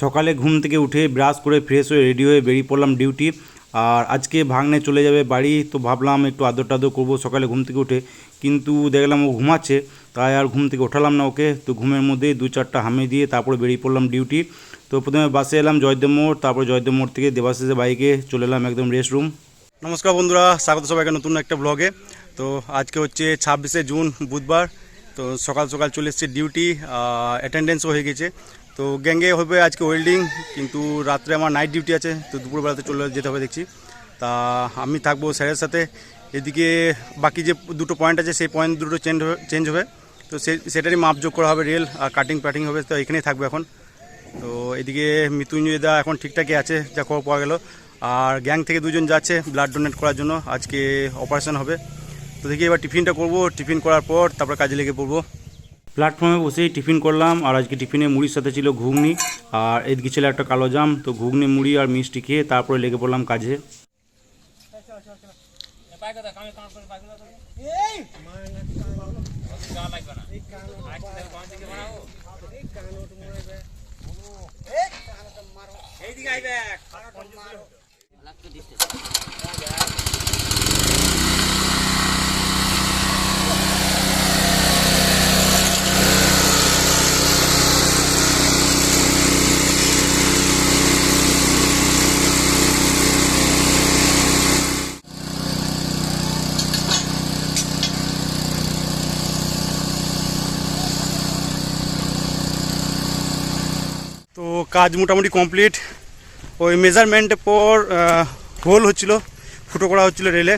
সকালে ঘুম থেকে উঠে ব্রাশ করে ফ্রেশ হয়ে রেডি হয়ে বেরিয়ে পড়লাম ডিউটি আর আজকে ভাগ্নে চলে যাবে বাড়ি, তো ভাবলাম একটু আদর টাদর করব সকালে ঘুম থেকে উঠে। কিন্তু দেখলাম ও ঘুমাচ্ছে, তাই আর ঘুম থেকে ওঠালাম না ওকে। তো ঘুমের মধ্যেই দু চারটা হামে দিয়ে তারপরে বেরিয়ে পড়লাম ডিউটি তো প্রথমে বাসে এলাম জয়দেব মোড়, তারপর জয়দেব মোড় থেকে দেবাশিসের বাইকে চলে এলাম একদম রেস্ট রুম নমস্কার বন্ধুরা, স্বাগত সবাইকে নতুন একটা ব্লগে তো আজকে হচ্ছে ছাব্বিশে জুন, বুধবার। তো সকাল সকাল চলে এসছে ডিউটি অ্যাটেন্ডেন্সও হয়ে গেছে। তো গ্যাঙ্গে হবে আজকে ওয়েল্ডিং কিন্তু রাত্রে আমার নাইট ডিউটি আছে, তো দুপুরবেলাতে চলে যেতে হবে দেখছি। তা আমি থাকব স্যারের সাথে, এদিকে বাকি যে দুটো পয়েন্ট আছে, সেই পয়েন্ট দুটো চেঞ্জ হবে চেঞ্জ হবে। তো সে, সেটারই মাপ যোগ করা হবে রেল আর কাটিং প্যাটিং হবে, তো এখানেই থাকবে এখন। তো এদিকে মৃত্যুঞ্জয় দা এখন ঠিকঠাকই আছে, যা খবর পাওয়া গেল। আর গ্যাং থেকে দুজন যাচ্ছে ব্লাড ডোনেট করার জন্য, আজকে অপারেশন হবে। তো দেখি এবার টিফিনটা করব টিফিন করার পর তারপর কাজে লেগে পড়ব। প্ল্যাটফর্মে বসেই টিফিন করলাম, আর আজকে টিফিনে মুড়ির সাথে ছিল ঘুগনি, আর এদিকে ছিল একটা কালো জাম, তো ঘুগনি, মুড়ি আর মিষ্টি খেয়ে তারপরে লেগে পড়লাম কাজে। কাজ মোটামুটি কমপ্লিট। ওই মেজারমেন্টের পর হোল হচ্ছিল, ফুটো করা হচ্ছিল রেলে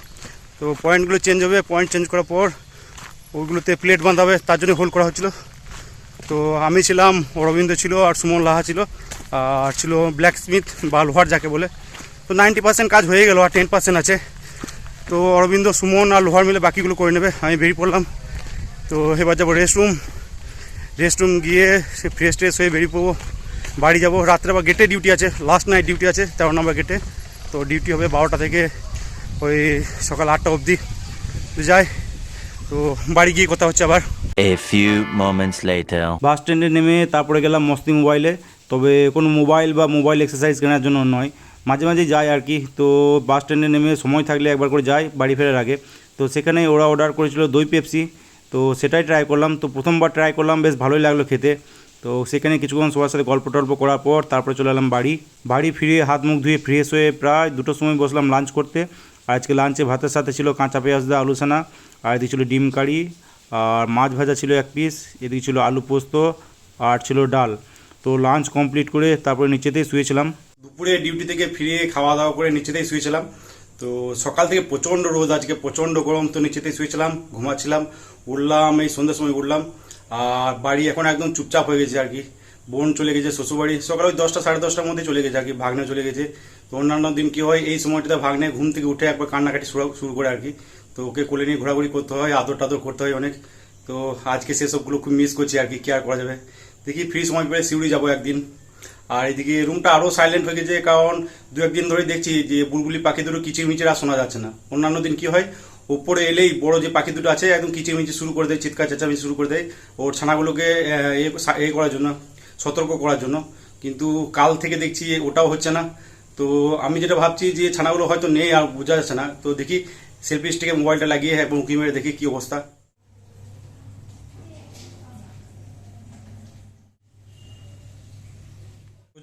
তো পয়েন্টগুলো চেঞ্জ হবে পয়েন্ট চেঞ্জ করার পর ওইগুলোতে প্লেট বাঁধা হবে, তার জন্য হোল করা হচ্ছিল। তো আমি ছিলাম, অরবিন্দ ছিল আর সুমন লাহা ছিল, আর ছিল ব্ল্যাক স্মিথ বা লোহার যাকে বলে। তো নাইনটি পার্সেন্ট কাজ হয়ে গেল, আর টেন পার্সেন্ট আছে। তো অরবিন্দ, সুমন আর লোহার মিলে বাকিগুলো করে নেবে, আমি বেরিয়ে পড়লাম। তো এবার যাব রেস্টরুম রেস্টরুম গিয়ে, সে ফ্রেশ ট্রেশ হয়ে বেরিয়ে পড়ব। বাড়ি যাব। রাত্রে বা গেটে ডিউটি আছে। লাস্ট নাইট ডিউটি আছে তেরো নম্বর গেটে তো ডিউটি হবে বারোটা থেকে ওই সকাল আটটা অবধি। তো যাই। তো বাড়ি গিয়ে কথা হচ্ছে আবার। A few moments later. বাস স্ট্যান্ডে নেমে তারপরে গেলাম মস্তি মোবাইলে তবে কোনো মোবাইল বা মোবাইল এক্সারসাইজ কেনার জন্য নয়। মাঝে মাঝে যাই আর কি। তো বাস স্ট্যান্ডে নেমে সময় থাকলে একবার করে যাই বাড়ি ফেরার আগে। তো সেখানে ওরা অর্ডার করেছিল দই পেপসি তো সেটাই ট্রাই করলাম। তো প্রথমবার ট্রাই করলাম বেশ ভালোই লাগল খেতে। তো সেখানে কিছুক্ষণ সবার সাথে গল্প টল্প করার পর তারপরে চলে এলাম বাড়ি। বাড়ি ফিরে হাত মুখ ধুয়ে ফ্রেশ হয়ে প্রায় দুটোর সময় বসলাম লাঞ্চ করতে। আজকে লাঞ্চে ভাতের সাথে ছিল কাঁচা পেঁয়াজ দা আলু সানা আর এদিকে ছিল ডিম কারি, আর মাছ ভাজা ছিল এক পিস এদিকে ছিল আলু পোস্ত, আর ছিল ডাল। তো লাঞ্চ কমপ্লিট করে তারপরে নিচেতেই শুয়েছিলাম। দুপুরে ডিউটি থেকে ফিরে খাওয়া দাওয়া করে নিচেতেই শুয়েছিলাম। তো সকাল থেকে প্রচণ্ড রোদ, আজকে প্রচণ্ড গরম, তো নিচেতেই শুয়েছিলাম, ঘুমাচ্ছিলাম, উঠলাম, এই সন্ধ্যার সময় উঠলাম। আর বাড়ি এখন একদম চুপচাপ হয়ে গেছে আর কি। বোন চলে গেছে, শ্বশুরবাড়ি। সকালে ওই দশটা, সাড়ে দশটার মধ্যে চলে গেছে আর কি, ভাগ্নে চলে গেছে। তো অন্যান্য দিন কি হয়, এই সময়টাতে ভাগ্নে ঘুম থেকে উঠে একবার কান্নাকাটি শুরু করে আর কি। তো ওকে কোলে নিয়ে ঘোরাঘুরি করতে হয় আদর টাদর করতে হয় অনেক। তো আজকে সেসবগুলো খুব মিস করছি আর কি কেয়ার করা যাবে। দেখি ফ্রি সময় পেলে সিউড়ি যাব একদিন। আর এদিকে রুমটা আরও সাইলেন্ট হয়ে গেছে, কারণ দু একদিন ধরে দেখছি যে বুলবুলি পাখি দুটো কিচির মিচির আর শোনা যাচ্ছে না। অন্যান্য দিন কি হয় উপরে এলেই বড় যে পাখি দুটো আছে, একদম কিচির মিচির শুরু করে দেয়, চিৎকার, চেঁচামেচি শুরু করে দেয়। ওর ছানাগুলোকে এ করার জন্য, সতর্ক করার জন্য। কিন্তু কাল থেকে দেখছি ওটাও হচ্ছে না। তো আমি যেটা ভাবছি যে ছানাগুলো হয়তো নেই আর বোঝা যাচ্ছে না। তো দেখি সেলফি স্টিকে মোবাইলটা লাগিয়ে এবং উঁকি মেরে দেখি কি অবস্থা।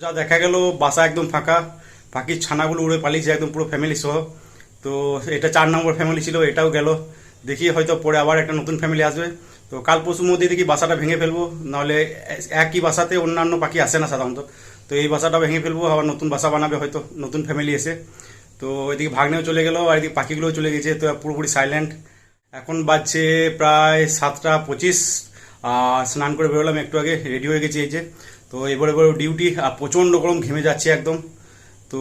যা দেখা গেল, বাসা একদম ফাঁকা। পাখির ছানাগুলো উড়ে পালিয়েছে, একদম পুরো ফ্যামিলি সহ। তো এটা চার নম্বর ফ্যামিলি ছিল, এটাও গেল। দেখি হয়তো পরে আবার একটা নতুন ফ্যামিলি আসবে। তো কাল পরশুর মধ্যে দেখি বাসাটা ভেঙে ফেলব, নাহলে একই বাসাতে অন্যান্য পাখি আসে না সাধারণত। তো এই বাসাটা ভেঙে ফেলব, আবার নতুন বাসা বানাবে হয়তো, নতুন ফ্যামিলি এসে। তো এদিকে ভাগ্নেও চলে গেল, আর এদিকে পাখিগুলোও চলে গেছে, তো পুরোপুরি সাইলেন্ট এখন বাজছে প্রায় সাতটা পঁচিশ স্নান করে বেরোলাম একটু আগে রেডি হয়ে গেছি এই যে। তো এবার এবার ডিউটি আর প্রচণ্ড গরম ঘেমে যাচ্ছে একদম। তো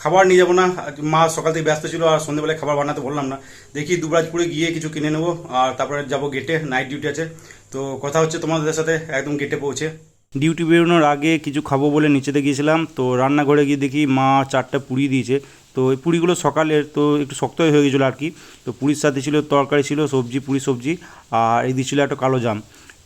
খাবার নিয়ে যাব না। মা সকাল থেকে ব্যস্ত ছিল আর সন্ধ্যেবেলায় খাবার বানাতে বললাম না। দেখি দুবরাজপুরে গিয়ে কিছু কিনে নেব। আর তারপরে যাব গেটে নাইট ডিউটি আছে। তো কথা হচ্ছে তোমাদের সাথে, একদম গেটে পৌঁছে। ডিউটি বেরোনোর আগে কিছু খাব বলে নিচেতে গিয়েছিলাম। তো রান্নাঘরে গিয়ে দেখি মা চারটা পুরি দিয়েছে। তো এই পুরিগুলো সকালের তো একটু শক্তই হয়ে গেছিল আর কি। তো পুরীর সাথে ছিল তরকারি ছিল, সবজি, পুরি সবজি, আর এই দিয়েছিল একটা কালো জাম।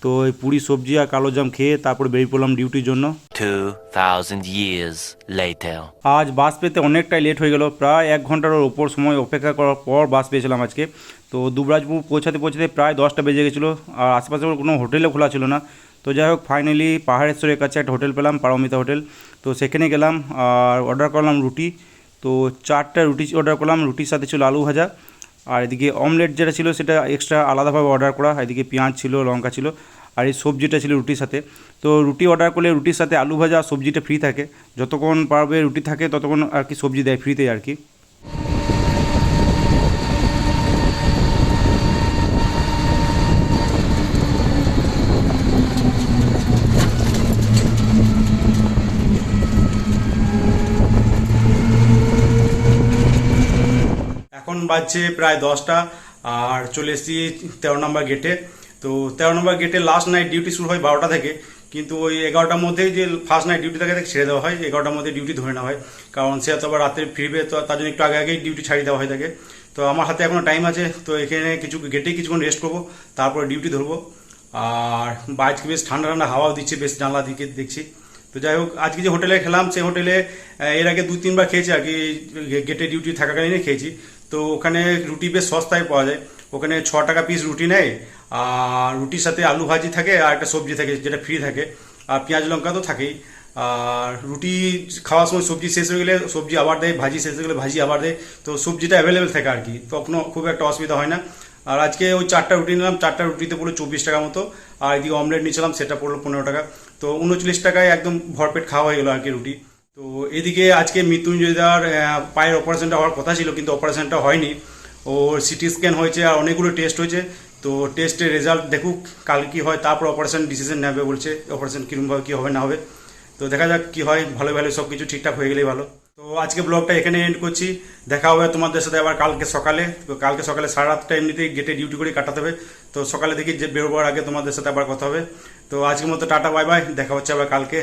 তো এই পুরি সবজি আর কালো জাম খেয়ে তারপরে বেরিয়ে পড়লাম ডিউটির জন্য। 2,000 years later. আজ বাস পেতে অনেকটাই লেট হয়ে গেল। প্রায় এক ঘণ্টার ওপর সময় অপেক্ষা করার পর বাস পেয়েছিলাম আজকে। তো দুবরাজপুর পৌঁছাতে পৌঁছাতে প্রায় দশটা বেজে গেছিল। আর আশেপাশে কোনো হোটেলে খোলা ছিল না। তো যাই হোক ফাইনালি পাহাড়েশ্বরের কাছে একটা হোটেল পেলাম পারমিতা হোটেল। তো সেখানে গেলাম আর অর্ডার করলাম রুটি। তো চারটা রুটি অর্ডার করলাম রুটির সাথে ছিল আলু ভাজা। আর এদিকে অমলেট যেটা ছিল সেটা এক্সট্রা আলাদাভাবে অর্ডার করা। এদিকে পেঁয়াজ ছিল লঙ্কা ছিল। আর এই সবজিটা ছিল রুটির সাথে। তো রুটি অর্ডার করলে রুটির সাথে আলু ভাজা সবজিটা ফ্রি থাকে। যতক্ষণ পারবে রুটি থাকে, ততক্ষণ আর কি সবজি দেয় ফ্রিতেই আর কি। এখন বাজছে প্রায় দশটা, আর চলে এসেছি তেরো নম্বর গেটে তো তেরো নম্বর গেটে লাস্ট নাইট ডিউটি শুরু হয় বারোটা থেকে, কিন্তু ওই এগারোটার মধ্যেই যে ফার্স্ট নাইট ডিউটি থাকে তাকে ছেড়ে দেওয়া হয়, এগারোটার মধ্যে ডিউটি ধরে নেওয়া হয়। কারণ সে তো আবার রাতে ফিরবে, তো তার জন্য একটু আগে আগেই ডিউটি ছাড়িয়ে দেওয়া হয় তাকে। তো আমার হাতে এখনও টাইম আছে, তো এখানে কিছু গেটেই কিছুক্ষণ রেস্ট করব, তারপরে ডিউটি ধরবো। আর আজকে বেশ ঠান্ডা ঠান্ডা হাওয়াও দিচ্ছে, বেশ জানলা দিকে দেখছি। তো যাই হোক, আজকে যে হোটেলে খেলাম সেই হোটেলে এর আগে দু তিনবার খেয়েছি আর কি গেটে ডিউটি থাকাকালীনই খেয়েছি। তো ওখানে রুটি বেশ সস্তায় পাওয়া যায়। ওখানে ছ টাকা পিস রুটি নেয় আর রুটির সাথে আলু ভাজি থাকে আর একটা সবজি থাকে যেটা ফ্রি থাকে। আর পেঁয়াজ লঙ্কা তো থাকেই। আর রুটি খাওয়ার সময় সবজি শেষ হয়ে গেলে সবজি আবার দেয়, ভাজি শেষ হয়ে গেলে ভাজি আবার দেয়। তো সবজিটা অ্যাভেলেবেল থাকে আর কি। তখনও খুব একটা অসুবিধা হয় না। আর আজকে ওই চারটা রুটি নিলাম। চারটা রুটিতে পড়ল চব্বিশ টাকা মতো। আর এদিকে অমলেট নিয়েছিলাম, সেটা পড়ল পনেরো টাকা। তো উনচল্লিশ টাকায় একদম ভরপেট খাওয়া হয়ে গেলো আর কি রুটি। তো এদিকে আজকে মৃত্যুঞ্জয় দার পায়ের অপারেশনটা হওয়ার কথা ছিল, কিন্তু অপারেশনটা হয়নি। ওর সিটি স্ক্যান হয়েছে আর অনেকগুলো টেস্ট হয়েছে। তো টেস্টের রেজাল্ট দেখুক, কাল কি হয়, তারপর অপারেশন ডিসিশন নেবে বলছে অপারেশন কীরকমভাবে কী হবে, না হবে। তো দেখা যাক কী হয়, ভালো ভালো সব কিছু ঠিকঠাক হয়ে গেলেই ভালো। তো আজকে ব্লগটা এখানে এন্ড করছি। দেখা হবে তোমাদের সাথে আবার কালকে সকালে। তো কালকে সকালে সাড়ে আটটা এমনিতেই গেটে ডিউটি করে কাটাতে হবে। তো সকালে দেখি যে বেরোবার আগে তোমাদের সাথে আবার কথা হবে। তো আজকের মতো টাটা বাই বাই দেখা হচ্ছে আবার কালকে।